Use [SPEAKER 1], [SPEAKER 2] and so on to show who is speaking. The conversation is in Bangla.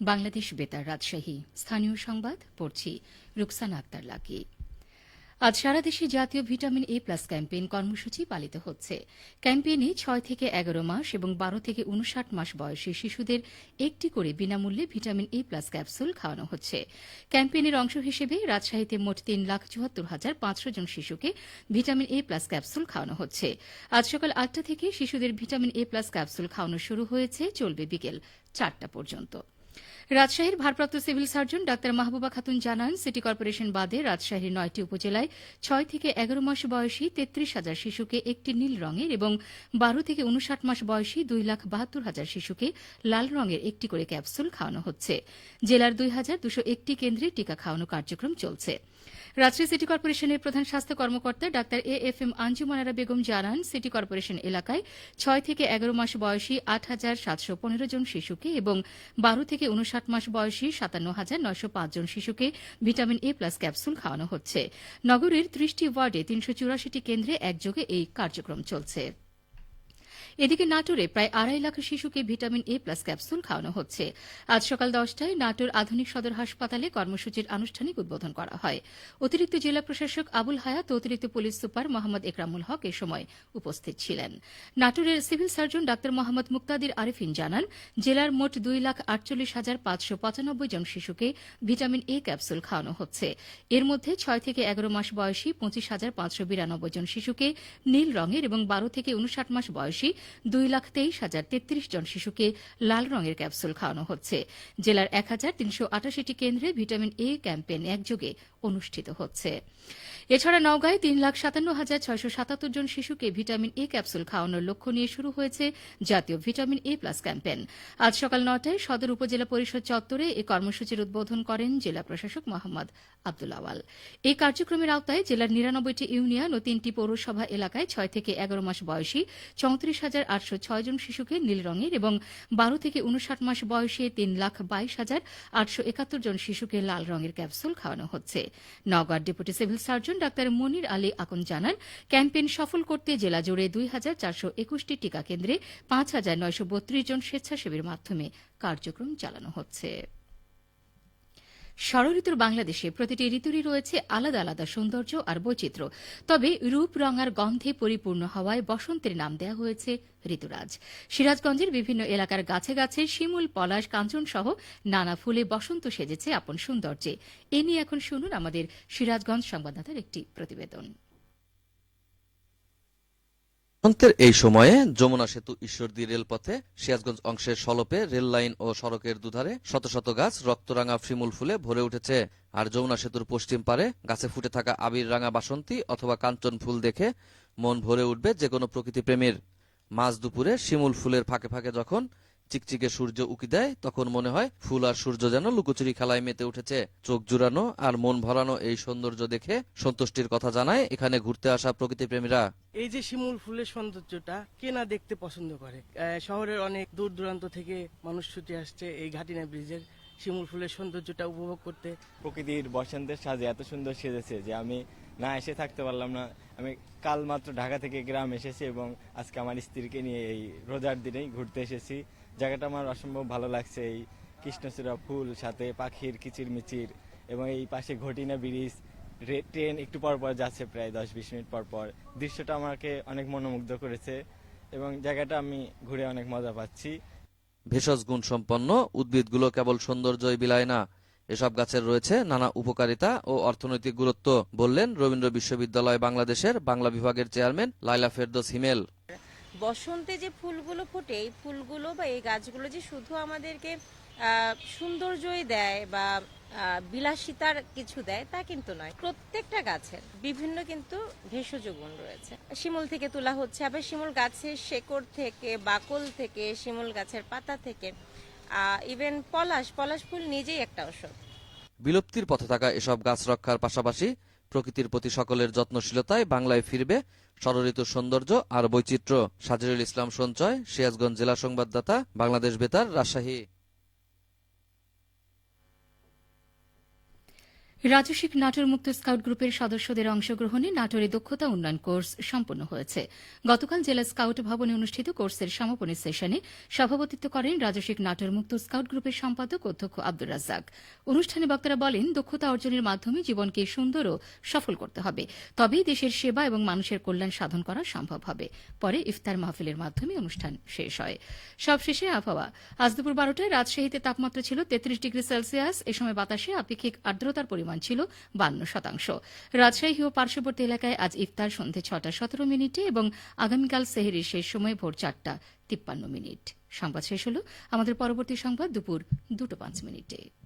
[SPEAKER 1] বাংলাদেশ বেতার রাজশাহী। স্থানীয় সংবাদ, পড়ছি রুকসানা আক্তার লাকি। আজ সারা দেশে জাতীয় ভিটামিন এ প্লাস ক্যাম্পেইন কর্মসূচি পালিত হচ্ছে। ক্যাম্পেইনে ছয় থেকে এগারো মাস এবং বারো থেকে উনষাট মাস বয়সী শিশুদের একটি করে বিনামূল্যে ভিটামিন এ প্লাস ক্যাপসুল খাওয়ানো হচ্ছে। ক্যাম্পেইনের অংশ হিসেবে রাজশাহীতে মোট তিন লাখ চুয়াত্তর হাজার পাঁচশো জন শিশুকে ভিটামিন এ প্লাস ক্যাপসুল খাওয়ানো হচ্ছে। আজ সকাল আটটা থেকে শিশুদের ভিটামিন এ প্লাস ক্যাপসুল খাওয়ানো শুরু হয়েছে, চলবে বিকেল চারটা পর্যন্ত। রাজশাহীর ভারপ্রাপ্ত civil surgeon doctor Mahbuba Khatun জানান, সিটি কর্পোরেশন বাদে রাজশাহীর নয়টি উপজেলায় ছয় থেকে এগারো মাস বয়সী তেত্রিশ হাজার শিশুকে একটি নীল রঙের এবং বারো থেকে উনষাট মাস বয়সী দুই লাখ বাহাত্তর হাজার শিশুকে লাল রঙের একটি করে ক্যাপসুল খাওয়ানো হচ্ছে। জেলার দুই হাজার দুশো একটি কেন্দ্রে টিকা খাওয়ানো কার্যক্রম চলছে। রাজশাহী সিটি কর্পোরেশনের প্রধান স্বাস্থ্য কর্মকর্তা doctor A F M Anjumanara Begum জানান, সিটি কর্পোরেশন এলাকায় ছয় থেকে এগারো মাস বয়সী আট হাজার সাতশো পনেরো জন শিশুকে এবং বারো থেকে উনষাট মাস বয়সী সাতান্ন হাজার নয়শো পাঁচ জন শিশুকে ভিটামিন এ প্লাস ক্যাপসুল খাওয়ানো হচ্ছে। নগরীর ত্রিশটি ওয়ার্ডে তিনশো চুরাশিটি কেন্দ্রে একযোগে এই কার্যক্রম চলছে। এদিকে নাটোরে প্রায় আড়াই লাখ শিশুকে ভিটামিন এ প্লাস ক্যাপসুল খাওয়ানো হচ্ছে। আজ সকাল দশটায় নাটোর আধুনিক সদর হাসপাতালে কর্মসূচির আনুষ্ঠানিক উদ্বোধন করা হয়। অতিরিক্ত জেলা প্রশাসক আবুল হায়াত অতিরিক্ত পুলিশ সুপার মোহাম্মদ একরামুল হক এ সময় উপস্থিত ছিলেন। নাটোরের civil surgeon doctor Mohammad Muktadir Arifin জানান, জেলার মোট দুই লাখ আটচল্লিশ হাজার পাঁচশো পঁচানব্বই জন শিশুকে ভিটামিন এ ক্যাপসুল খাওয়ানো হচ্ছে। এর মধ্যে ছয় থেকে এগারো মাস বয়সী পঁচিশ হাজার পাঁচশো বিরানব্বই জন শিশুকে নীল রঙের এবং বারো থেকে উনষাট মাস বয়সী দুই লাখ তেইশ হাজার তেত্রিশ জন শিশুকে লাল রঙের ক্যাপসুল খাওয়ানো হচ্ছে। জেলার এক হাজার তিনশো আটাশিটি কেন্দ্রে ভিটামিন এ ক্যাম্পেন একযোগে অনুষ্ঠিত হচ্ছে। এছাড়া নওগাঁয় তিন লাখ সাতান্ন হাজার ছয়শো সাতাত্তর জন শিশুকে ভিটামিন এ ক্যাপসুল খাওয়ানোর লক্ষ্য নিয়ে শুরু হয়েছে জাতীয় ভিটামিন এ প্লাস ক্যাম্পেন আজ সকাল নটায় সদর উপজেলা পরিষদ চত্বরে এই কর্মসূচির উদ্বোধন করেন জেলা প্রশাসক মোহাম্মদ আব্দুল আওয়াল। এই কার্যক্রমের আওতায় জেলার নিরানব্বইটি ইউনিয়ন ও তিনটি পৌরসভা এলাকায় ছয় থেকে এগারো মাস বয়সী চৌত্রিশ হাজার আটশো ছয় জন শিশুকে নীল রঙের এবং বারো থেকে উনষাট মাস বয়সে তিন লাখ বাইশ হাজার আটশো একাত্তর জন শিশুকে লাল রঙের ক্যাপসুল খাওয়ানো হচ্ছে। নওগাঁর deputy civil surgeon doctor Monir Ali Akon জানান, ক্যাম্পেইন সফল করতে জেলা জুড়ে দুই হাজার চারশো একুশটি টিকা কেন্দ্রে পাঁচ হাজার নয়শো বত্রিশ জন স্বেচ্ছাসেবীর মাধ্যমে কার্যক্রম চালানো হচ্ছে। ষড়ঋতুর বাংলাদেশে প্রতিটি ঋতুরই রয়েছে আলাদা আলাদা সৌন্দর্য আর বৈচিত্র্য। তবে রূপ রঙার গন্ধে পরিপূর্ণ হওয়ায় বসন্তের নাম দেওয়া হয়েছে ঋতুরাজ। সিরাজগঞ্জের বিভিন্ন এলাকার গাছে গাছে শিমুল, পলাশ, কাঞ্চন সহ নানা ফুলে বসন্ত সেজেছে আপন সৌন্দর্যে। এ নিয়ে এখন শুনুন আমাদের সিরাজগঞ্জ সংবাদদাতার একটি প্রতিবেদন।
[SPEAKER 2] বসন্তের এই সময়ে যমুনা সেতু ঈশ্বরদী রেলপথে সিরাজগঞ্জ অংশের সলপে রেল লাইন ও সড়কের দুধারে শত শত গাছ রক্তরাঙা শিমুল ফুলে ভরে উঠেছে। আর যমুনা সেতুর পশ্চিম পারে গাছে ফুটে থাকা আবির রাঙা বাসন্তী অথবা কাঞ্চন ফুল দেখে মন ভরে উঠবে যে কোনো প্রকৃতিপ্রেমীর। মাঝ দুপুরে শিমুল ফুলের ফাঁকে ফাঁকে যখন চিকচিকে সূর্য উকি দেয়, তখন মনে হয় ফুল আর সূর্য যেন লুকোচুরি খেলায় মেতে উঠেছে। চোখ জুড়ানো আর মন ভরানো এই সৌন্দর্য দেখে সন্তুষ্টির কথা জানায় এখানে ঘুরতে আসা প্রকৃতি প্রেমীরা
[SPEAKER 3] এই যে শিমুল ফুলের সৌন্দর্যটা কেনা দেখতে পছন্দ করে? শহরের অনেক দূর দূরান্ত থেকে মানুষ ছুটে আসছে এই ঘাটিনা ব্রিজের। শিমুল ফুলের সৌন্দর্যটা উপভোগ করতে।
[SPEAKER 4] প্রকৃতির বসন্তের সাজে এত সুন্দর সেজেছে যে আমি না এসে থাকতে পারলাম না। আমি কাল মাত্র ঢাকা থেকে গ্রাম এসেছি এবং আজকে আমার স্ত্রীকে নিয়ে এই রোজার দিনেই ঘুরতে এসেছি। জায়গাটা আমার অসম্ভব ভালো লাগছে। এই কৃষ্ণচূড়া ফুল, সাথে পাখির কিচিরমিচির এবং এই পাশে ঘটিনা ব্রিজ ট্রেন একটু পর পর যাচ্ছে প্রায় দশ বিশ মিনিট পর পর। দৃশ্যটা আমাকে অনেক মনোমুগ্ধ করেছে এবং জায়গাটা আমি ঘুরে অনেক মজা পাচ্ছি।
[SPEAKER 2] ভেষজ গুণ সম্পন্ন উদ্ভিদগুলো কেবল সৌন্দর্যই বিলায় না। এসব গাছের রয়েছে নানা উপকারিতা ও অর্থনৈতিক গুরুত্ব, বললেন রবীন্দ্র বিশ্ববিদ্যালয় বাংলাদেশের বাংলা বিভাগের চেয়ারম্যান লাইলা ফেরদোস হিমেল।
[SPEAKER 5] বসন্তে যে ফুলগুলো ফোটে, এই ফুলগুলো বা এই গাছগুলো যে শুধু আমাদেরকে সৌন্দর্যই দেয় বা বিলাসিতার কিছু দেয়, তা কিন্তু নয়। প্রত্যেকটা গাছের বিভিন্ন কিন্তু ভেষজ গুণ রয়েছে। শিমুল থেকে তোলা হচ্ছে, আবার শিমুল গাছের শেকড় থেকে, বাকল থেকে, শিমুল গাছের পাতা থেকে ইভেন পলাশ পলাশ ফুল নিজেই একটা ঔষধ।
[SPEAKER 2] বিলুপ্তির পথে থাকা এসব গাছ রক্ষার পাশাপাশি প্রকৃতির প্রতি সকলের যত্নশীলতায় বাংলায় ফিরবে ষড়ঋতুর সৌন্দর্য আর বৈচিত্র্য। সাজিরুল ইসলাম সঞ্চয়, সিরাজগঞ্জ জেলা সংবাদদাতা, বাংলাদেশ বেতার, রাজশাহী।
[SPEAKER 1] রাজস্বিক নাটোর মুক্ত স্কাউট গ্রুপের সদস্যদের অংশগ্রহণে নাটোরে দক্ষতা উন্নয়ন কোর্স সম্পন্ন হয়েছে। গতকাল জেলা স্কাউট ভবনে অনুষ্ঠিত কোর্সের সমাপনী সেশনে সভাপতিত্ব করেন রাজস্বিক নাটোর মুক্ত স্কাউট গ্রুপের সম্পাদক অধ্যক্ষ আব্দুর রাজ্জাক। অনুষ্ঠানে বক্তারা বলেন, দক্ষতা অর্জনের মাধ্যমে জীবনকে সুন্দর ও সফল করতে হবে। তবেই দেশের সেবা এবং মানুষের কল্যাণ সাধন করা সম্ভব হবে। পরে ইফতার মাহফিলের মাধ্যমে অনুষ্ঠান শেষ হয়। সবশেষে আবহাওয়া। আজ দুপুর বারোটায় রাজশাহীতে তাপমাত্রা ছিল তেত্রিশ ডিগ্রি সেলসিয়াস। এ সময় বাতাসে আপেক্ষিক আর্দ্রতার পরিমাণ ছিল বান্ন শতাংশ। রাজশাহী ও পার্শ্ববর্তী এলাকায় আজ ইফতার সন্ধে ছটা সতেরো মিনিটে এবং আগামীকাল সেহেরির শেষ সময় ভোর চারটা তিপ্পান্ন মিনিট। সংবাদ শেষ হল। আমাদের পরবর্তী সংবাদ দুপুর দুটো পাঁচ মিনিটে।